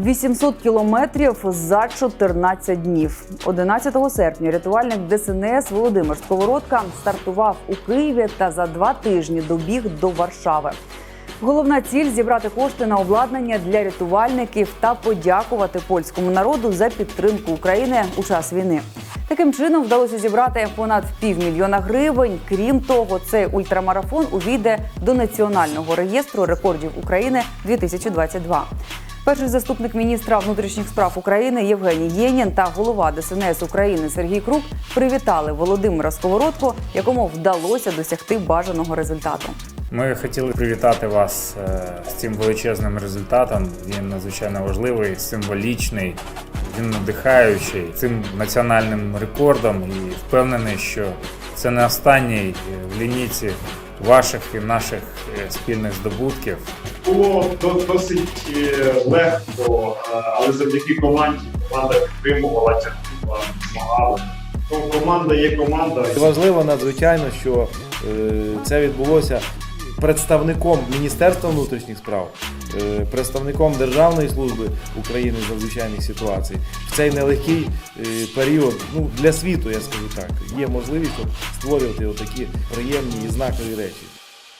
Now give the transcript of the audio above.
800 кілометрів за 14 днів. 11 серпня рятувальник ДСНС Володимир Сковородка стартував у Києві та за два тижні добіг до Варшави. Головна ціль зібрати кошти на обладнання для рятувальників та подякувати польському народу за підтримку України у час війни. Таким чином вдалося зібрати понад півмільйона гривень. Крім того, цей ультрамарафон увійде до національного реєстру рекордів України 2022. Перший заступник міністра внутрішніх справ України Євгеній Єнін та голова ДСНС України Сергій Крук привітали Володимира Сковородко, якому вдалося досягти бажаного результату. Ми хотіли привітати вас е, з цим величезним результатом. Він надзвичайно важливий, символічний, він надихаючий цим національним рекордом і впевнений, що це не останній е, в лінійці ваших і наших е, спільних здобутків. Було до- досить е, легко, е, але завдяки команді команда підтримувала, тягнула, допомагала. Ну, команда є команда. Важливо надзвичайно, що е, це відбулося представником Міністерства внутрішніх справ, представником Державної служби України з надзвичайних ситуацій. В цей нелегкий період ну, для світу, я скажу так, є можливість створювати такі приємні і знакові речі.